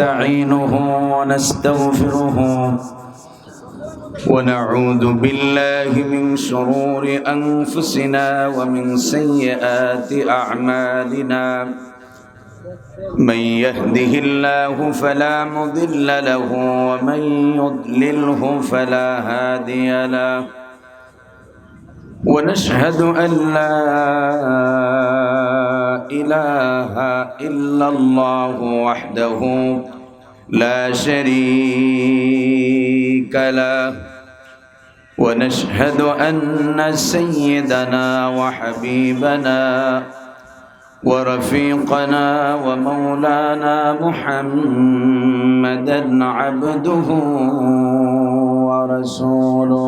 نستعينه ونستغفره ونعوذ بالله من شرور أنفسنا ومن سيئات أعمالنا. من يهده الله فلا مضل له ومن يضلله فلا هادي له. ونشهد أن لا إله إلا الله وحده لا شريك له. ونشهد أن سيدنا وحبيبنا ورفيقنا ومولانا محمدا عبده ورسوله.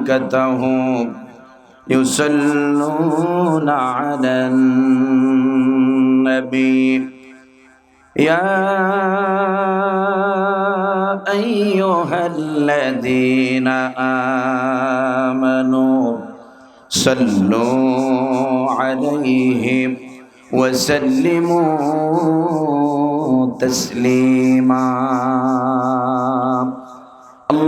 وملائكته يصلون على النبي. يا أيها الذين آمنوا صلوا عليه وسلموا تسليما.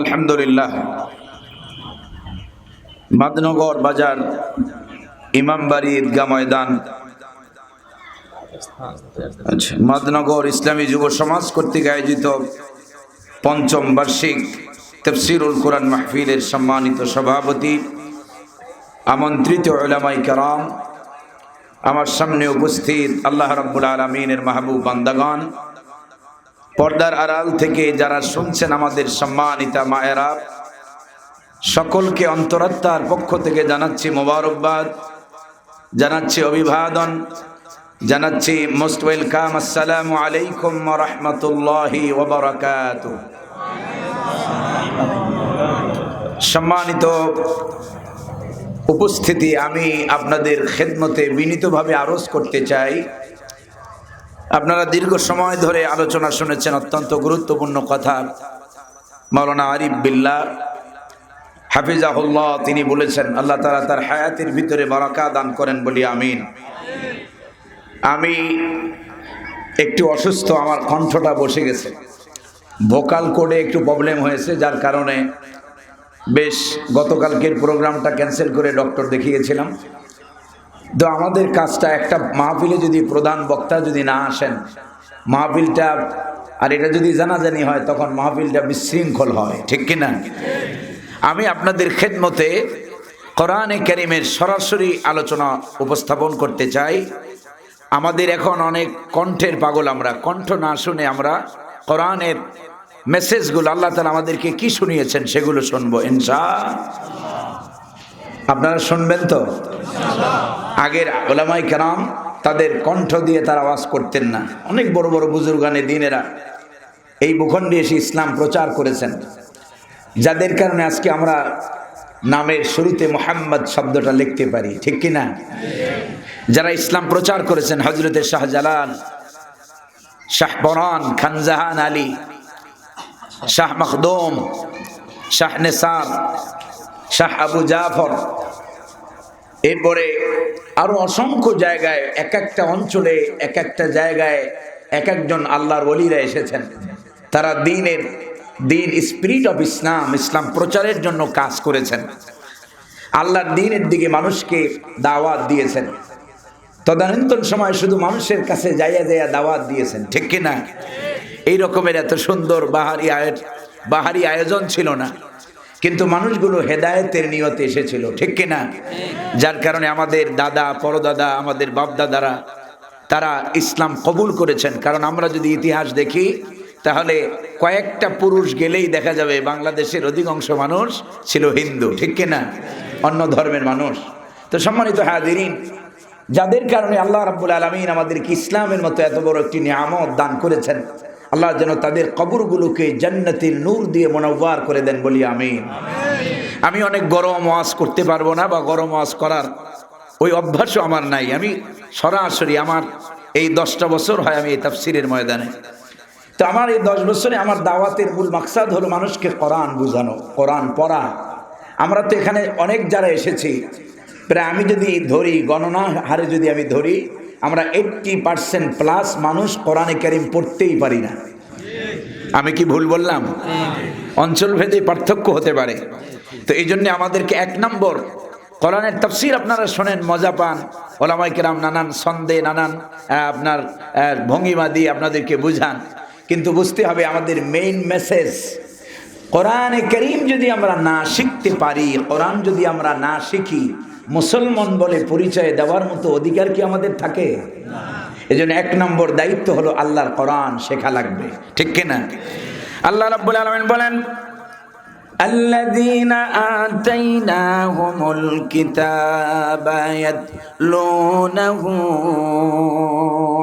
আলহামদুলিল্লাহ। মাদনগর বাজার ইমামবাড়ি গা ময়দান। আচ্ছা, মাদনগর ইসলামী যুব সমাজ কর্তৃক আয়োজিত পঞ্চম বার্ষিক তফসিরুল কোরআন মাহফিলের সম্মানিত সভাপতি, আমন্ত্রিত ওলামাই কারাম, আমার সামনে উপস্থিত আল্লাহ রব্বুল আলমিনের মাহবুব বান্দাগান পর্দার আড়াল থেকে যারা শুনছেন আমাদের সম্মানিতা মায়েরা, সকলকে অন্তরাত্মার পক্ষ থেকে জানাচ্ছি মোবারকবাদ, জানাচ্ছি অভিবাদন, জানাচ্ছি মোস্ট ওয়েলকাম, আসসালামু আলাইকুম রহমতুল্লাহি ওবরাকাত। সম্মানিত উপস্থিতি আমি আপনাদের খেদমতে বিনীতভাবে আরজ করতে চাই। আপনারা দীর্ঘ সময় ধরে আলোচনা শুনেছেন অত্যন্ত গুরুত্বপূর্ণ কথা। মৌলানা আরিফ বিল্লা হাফিজাহুল্লাহ, তিনি বলেছেন, আল্লাহ তালা তার হায়াতের ভিতরে বারাকা দান করেন বলি আমিন। আমি একটু অসুস্থ, আমার কণ্ঠটা বসে গেছে। ভোকাল কোডে একটু প্রবলেম হয়েছে, যার কারণে বেশ গতকালকের প্রোগ্রামটা ক্যান্সেল করে ডক্টর দেখিয়েছিলাম। তো আমাদের কাজটা একটা মাহফিলে যদি প্রধান বক্তা যদি না আসেন, মাহফিলটা, আর এটা যদি জানাজানি হয়, তখন মাহফিলটা বিশৃঙ্খল হয়, ঠিক কিনা? আমি আপনাদের খেদমতে কোরআনে কারিমের সরাসরি আলোচনা উপস্থাপন করতে চাই। আমাদের এখন অনেক কণ্ঠের পাগল আমরা, কণ্ঠ না শুনে আমরা কোরআনের মেসেজগুলো আল্লাহ তালা আমাদেরকে কি শুনিয়েছেন সেগুলো শুনব, ইনশা আপনারা শুনবেন তো? আগের ওলামাই কেরাম তাদের কণ্ঠ দিয়ে তারা আওয়াজ করতেন না। অনেক বড় বড় বুজুর্গানে দিনেরা এই ভূখণ্ডে এসে ইসলাম প্রচার করেছেন। যাদের কারণে আজকে আমরা নামের শুরুতে মোহাম্মদ শব্দটা লিখতে পারি, ঠিক কি না যারা ইসলাম প্রচার করেছেন হজরতের শাহজালাল, শাহ বরান, খানজাহান আলী, শাহ মখদুম, শাহ নেসার শাহ আবু জাফর। এরপরে আরও অসংখ্য জায়গায় এক একটা অঞ্চলে, এক একটা জায়গায় এক একজন আল্লাহর ওলিরা এসেছেন। তারা দিনের, দিন স্পিরিট অফ ইসলাম ইসলাম প্রচারের জন্য কাজ করেছেন। আল্লাহর দিনের দিকে মানুষকে দাওয়াত দিয়েছেন। তদানীন্তন সময় শুধু মানুষের কাছে যাইয়া যাইয়া দাওয়াত দিয়েছেন, ঠিক কিনা? এই রকমের এত সুন্দর বাহারি আয়, বাহারি আয়োজন ছিল না। কিন্তু মানুষগুলো হেদায়েতের নিয়তে এসেছিল, ঠিক কিনা যার কারণে আমাদের দাদা, পরদাদা, আমাদের বাপদাদারা, তারা ইসলাম কবুল করেছেন। কারণ আমরা যদি ইতিহাস দেখি, তাহলে কয়েকটা পুরুষ গেলেই দেখা যাবে বাংলাদেশের অধিকাংশ মানুষ ছিল হিন্দু, ঠিক কিনা অন্য ধর্মের মানুষ। তো সম্মানিত হাজিরিন, যাদের কারণে আল্লাহ রাব্বুল আলমিন আমাদেরকে ইসলামের মতো এত বড় একটি নিয়ামত দান করেছেন আল্লাহ যেন তাদের কবরগুলোকে জান্নাতের নূর দিয়ে মনোবার করে দেন বলি আমি আমি অনেক গরম ওয়াজ করতে পারব না বা গরম ওয়াজ করার ওই অভ্যাসও আমার নাই। আমি সরাসরি আমার এই দশটা বছর হয় আমি এই তাফসিরের ময়দানে। তো আমার এই দশ বছরে আমার দাওয়াতের মূল মাকসাদ হলো মানুষকে কোরআন বোঝানো, কোরআন পড়া। আমরা তো এখানে অনেক যারা এসেছি, প্রায় আমি যদি ধরি গণনা হারে যদি আমি ধরি আমরা এইট্টি পার্সেন্ট প্লাস মানুষ কোরআনে কারিম পড়তেই পারি না। আমি কি ভুল বললাম? অঞ্চলভেদে পার্থক্য হতে পারে। তো এই জন্য আমাদেরকে এক নম্বর, কোরআনের তফসির আপনারা শোনেন, মজা পান। ওলামাই কেরাম নানান সন্দেহ নানান আপনার ভঙ্গিমা দিয়ে আপনাদেরকে বুঝান। কিন্তু বুঝতে হবে আমাদের মেইন মেসেজ কোরআনে করিম যদি আমরা না শিখতে পারি, কোরআন যদি আমরা না শিখি মুসলমান বলে পরিচয় দেওয়ার মতো অধিকার কি আমাদের থাকে এই জন্য এক নম্বর দায়িত্ব হলো আল্লাহর কোরআন শেখা লাগবে ঠিক কিনা আল্লাহ রাব্বুল আলামিন বলেন الذين آتيناهم الكتاب يتلونه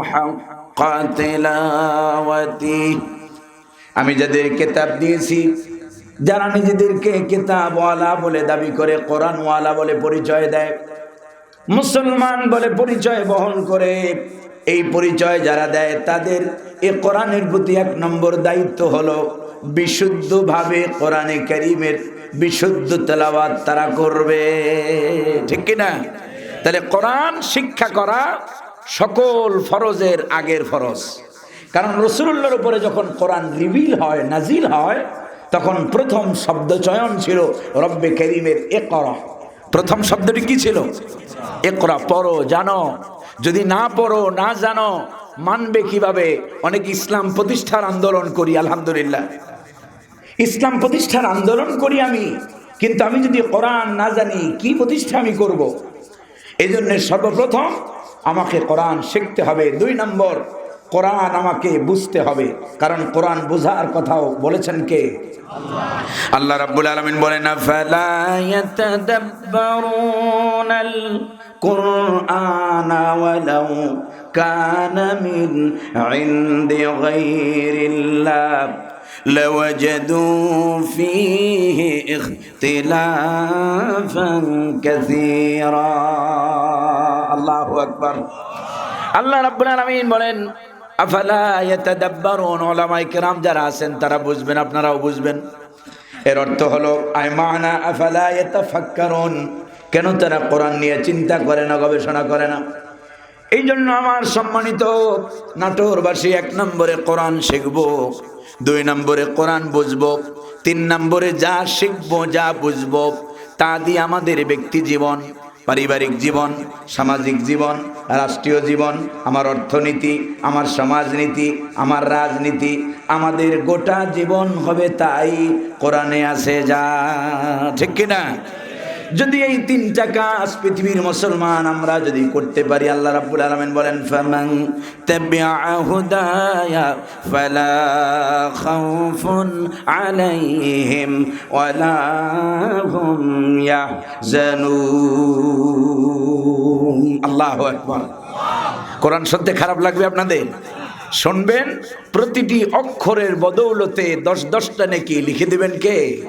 حق تلاوته আমি যাদের কিতাব দিয়েছি যারা নিজেদেরকে কিতাবওয়ালা বলে দাবি করে, কোরআনওয়ালা বলে পরিচয় দেয়, মুসলমান বলে পরিচয় বহন করে, এই পরিচয় যারা দেয় তাদের এ কোরআনের প্রতি এক নম্বর দায়িত্ব হলো বিশুদ্ধভাবে কোরআনে করিমের বিশুদ্ধ তেলাওয়াত তারা করবে। ঠিক কিনা তাহলে কোরআন শিক্ষা করা সকল ফরজের আগের ফরজ। কারণ রসুল্লাহর উপরে যখন কোরআন রিভিল হয়, নাজিল হয় তখন প্রথম শব্দ চয়ন ছিল রব্বে করিমের এ করা প্রথম শব্দটি কি ছিল? একরা, পড়ো, জানো। যদি না পড়ো, না জানো, মানবে কীভাবে? অনেক ইসলাম প্রতিষ্ঠার আন্দোলন করি, আলহামদুলিল্লাহ। ইসলাম প্রতিষ্ঠার আন্দোলন করি আমি, কিন্তু আমি যদি কোরআন না জানি, কি প্রতিষ্ঠা আমি করব। এই জন্য সর্বপ্রথম আমাকে কোরআন শিখতে হবে। দুই নম্বর কোরআন আমাকে বুঝতে হবে কারণ কোরআন বোঝার কথাও বলেছেন কে আল্লাহ রাব্বুল আলামিন বলেন ফালা ইয়াতাদাব্বারুনাল কুরআনা ওয়ালাউ কানা মিন ইনদি গায়রিল্লাহ لوجدوا فيه اختلافا كثيرا الله أكبر আল্লাহ রাব্বুল আলামিন বলেন আফালা ইয়াতাদাব্বারুন? উলামায়ে কেরাম যারা আছেন, তারা বুঝবেন, আপনারাও বুঝবেন। এর অর্থ হলো, আইমানা আফালা ইয়াতাফাক্কারুন? কেন তারা কোরআন নিয়ে চিন্তা করে না, গবেষণা করে না? এই জন্য আমার সম্মানিত নাটোরবাসী, এক নম্বরে কোরআন শিখব, দুই নম্বরে কোরআন বুঝব, তিন নম্বরে যা শিখব, যা বুঝব, তা দিয়ে আমাদের ব্যক্তি জীবন। পারিবারিক জীবন, সামাজিক জীবন, রাষ্ট্রীয় জীবন, আমার অর্থনীতি, আমার সমাজনীতি, আমার রাজনীতি, আমাদের গোটা জীবন হবে তাই কোরআনে আছে যা। ঠিক কিনা? যদি এই তিনটা কাজ পৃথিবীর মুসলমান, আমরা যদি করতে পারি, আল্লাহ রাব্বুল আলামিন বলেন, ফামান তাবিআ হুদায়া ফালা খাউফুন আলাইহিম ওয়ালা হুম ইয়াহজানুন। আল্লাহু আকবার। কোরআন শুনতে খারাপ লাগবে আপনাদের? শুনবেন? প্রতিটি অক্ষরের বদৌলতে দশ দশটা নাকি লিখে দেবেন কে?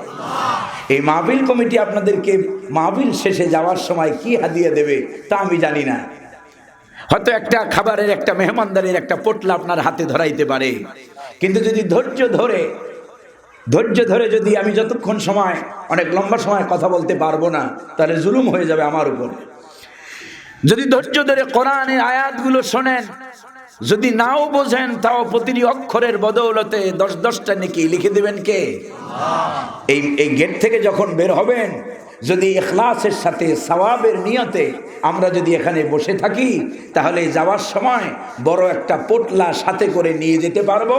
এই মাহবিল কমিটি আপনাদেরকে মাহবিল শেষে যাওয়ার সময় কি হাদিয়ে দেবে তা আমি জানি না। হয়তো একটা খাবারের, একটা মেহমানদারির একটা পোটলা আপনার হাতে ধরাইতে পারে। কিন্তু যদি ধৈর্য ধরে ধৈর্য ধরে যদি আমি যতক্ষণ সময়, অনেক লম্বা সময় কথা বলতে পারব না, তাহলে জুলুম হয়ে যাবে আমার উপর। যদি ধৈর্য ধরে কোরআনের আয়াতগুলো শোনেন যদি নাও বোঝেন, তাও প্রতিটি অক্ষরের বদৌলতে দশ দশটা নাকি লিখে দেবেন কে? এই এই গেট থেকে যখন বের হবেন, যদি এখলাসের সাথে সওয়াবের নিয়তে আমরা যদি এখানে বসে থাকি, তাহলে যাওয়ার সময় বড় একটা পোটলা সাথে করে নিয়ে যেতে পারব,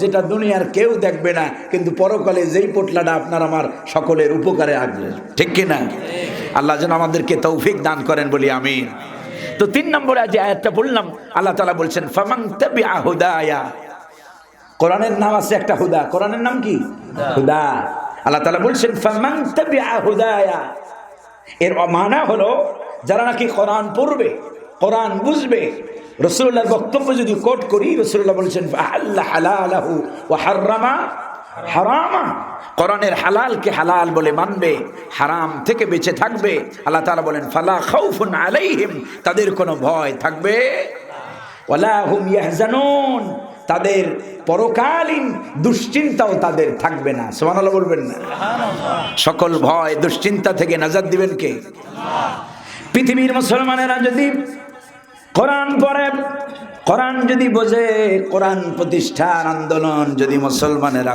যেটা দুনিয়ার কেউ দেখবে না, কিন্তু পরকালে যেই পোটলাটা আপনার আমার সকলের উপকারে আসবে। ঠিক কিনা? আল্লাহ যেন আমাদেরকে তৌফিক দান করেন, বলি আমি তো তিন নম্বরে যে আয়াতটা বললাম আল্লাহ তালা বলছেন ফামাং তাবিআ হুদায়া। কোরআনের নাম আছে একটা হুদা। কোরআনের নাম কি? হুদা। আল্লাহ তালা বলছেন ফামাং তাবিআ হুদায়া। এর মানা হলো যারা নাকি কোরআন পড়বে কোরআন বুঝবে রসুল্লাহর বক্তব্য যদি কোট করি রসুল্লাহ বলছেন আল্লাহ হালালাহু ও হারামা হারামা। হালালকে হালাল বলে মানবে হারাম থেকে বেঁচে থাকবে। আল্লাহ তাআলা বলেন ফালা খাউফুন আলাইহিম। তাদের কোনো ভয় থাকবে ওয়ালা হুম ইয়াহজানুন। তাদের পরকালীন দুশ্চিন্তাও তাদের থাকবে না। সুবহানাল্লাহ বলবেন না। সকল ভয় দুশ্চিন্তা থেকে নাজাদ দিবেন কে? পৃথিবীর মুসলমানেরা যদি কোরআন পড়ে কোরআন যদি বোঝে কোরআন প্রতিষ্ঠার আন্দোলন যদি মুসলমানেরা